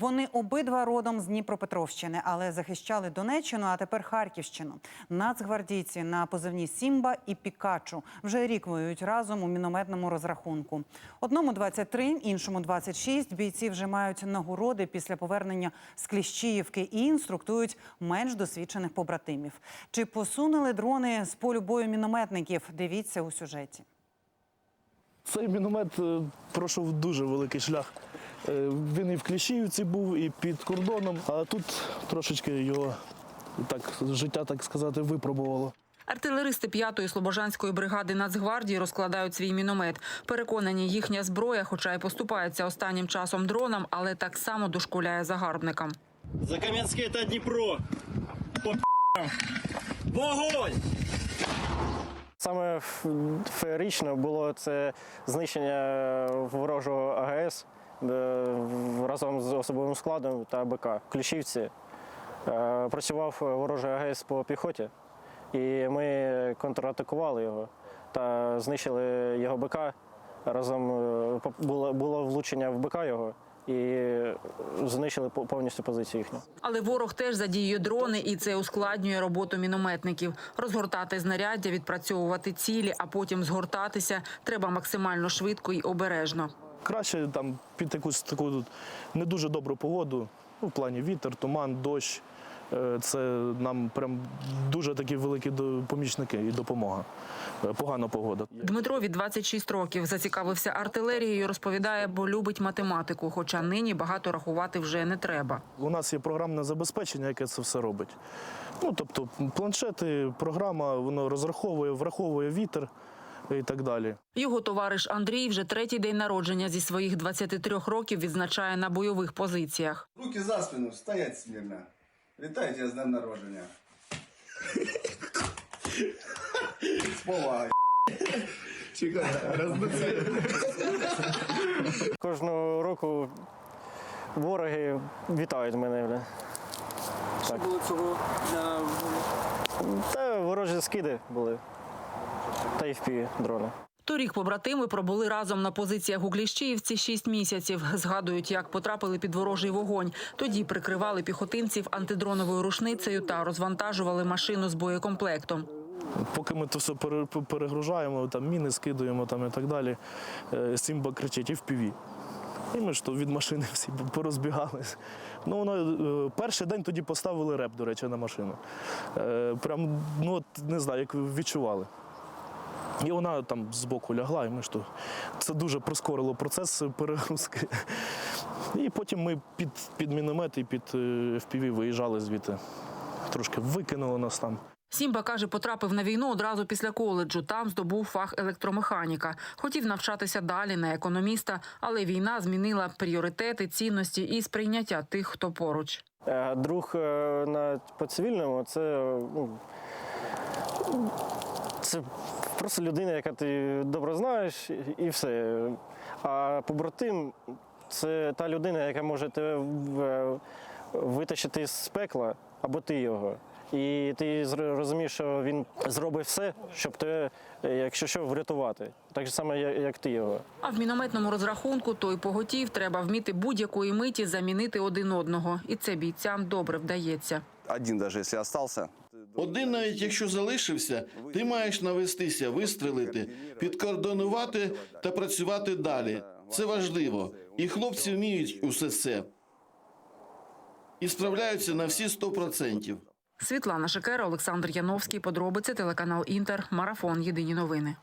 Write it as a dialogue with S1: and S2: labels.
S1: Вони обидва родом з Дніпропетровщини, але захищали Донеччину, а тепер Харківщину. Нацгвардійці на позивні Сімба і Пікачу вже рік воюють разом у мінометному розрахунку. Одному 23, іншому 26. Бійці вже мають нагороди після повернення з Кліщіївки і інструктують менш досвідчених побратимів. Чи посунули дрони з полю бою мінометників? Дивіться у сюжеті.
S2: Цей міномет е, пройшов дуже великий шлях. Е, Він і в Кліщіївці був, і під кордоном, а тут трошечки його так життя, так сказати, випробувало.
S3: Артилеристи 5-ї Слобожанської бригади Нацгвардії розкладають свій міномет. Переконані, їхня зброя, хоча й поступається останнім часом дронам, але так само дошкуляє загарбникам.
S4: Закаменське та Дніпро. По. Вогонь!
S5: Саме феєрично було це знищення ворожого АГС е, разом з особовим складом та БК. Ключівці е, працював ворожий АГС по піхоті, і ми контратакували його та знищили його БК. Разом е, було, було влучення в БК його і знищили по- повністю позицію їхню.
S3: Але ворог теж задіює дрони, і це ускладнює роботу мінометників. Розгортати знаряддя, відпрацьовувати цілі, а потім згортатися треба максимально швидко і обережно.
S2: Краще там під якусь таку не дуже добру погоду, ну, в плані вітер, туман, дощ. Е, Це нам прям дуже такі великі помічники і допомога. Е, Погана погода.
S3: Дмитрові 26 років зацікавився артилерією. Розповідає, бо любить математику, хоча нині багато рахувати вже не треба.
S2: У нас є програмне забезпечення, яке це все робить. Ну, тобто, планшети, програма, воно розраховує, враховує вітер і так далі.
S3: Його товариш Андрій вже третій день народження зі своїх 23 років відзначає на бойових позиціях.
S6: Руки за спину, стоять смирно. Вітаю тебе з днем народження. З повагою. Чекай, роздуться.
S5: Кожного року вороги вітають мене. Бля.
S7: Що було цього
S5: Та ворожі скиди були. Та й впі дрони.
S3: Торік побратими пробули разом на позиціях у Кліщіївці 6 місяців. Згадують, як потрапили під ворожий вогонь. Тоді прикривали піхотинців антидроновою рушницею та розвантажували машину з боєкомплектом.
S2: Поки ми то все пере- перегружаємо, там міни скидуємо там, і так далі, е, Сімба кричить і в піві. І ми ж то від машини всі порозбігались. Ну, воно, е, перший день тоді поставили реп, до речі, на машину. Е, Прям, ну, от, не знаю, як ви відчували. І вона там збоку лягла, і ми ж то це дуже прискорило процес перегрузки. І потім ми під, під міномет і під е, FPV виїжджали звідти. Трошки викинуло нас там.
S3: Сімба каже, потрапив на війну одразу після коледжу. Там здобув фах електромеханіка. Хотів навчатися далі на економіста, але війна змінила пріоритети, цінності і сприйняття тих, хто поруч.
S5: Е, Друг е, на по цивільному це, ну, це просто людина, яка ти добре знаєш, і- все. А побратим це та людина, яка може тебе витащити з пекла, або ти його. І ти розумієш, що він зробить все, щоб тебе, якщо що, врятувати. Так же само, як ти його.
S3: А в мінометному розрахунку той поготів треба вміти будь-якої миті замінити один одного, і це бійцям добре вдається.
S8: один даже если остался.
S9: Один, навіть якщо залишився, ти маєш навестися, вистрелити, підкордонувати та працювати далі. Це важливо. І хлопці вміють усе це. І справляються на всі 100%.
S3: Світлана Шекера, Олександр Яновський. Подробиці телеканал Інтер. Марафон. Єдині новини.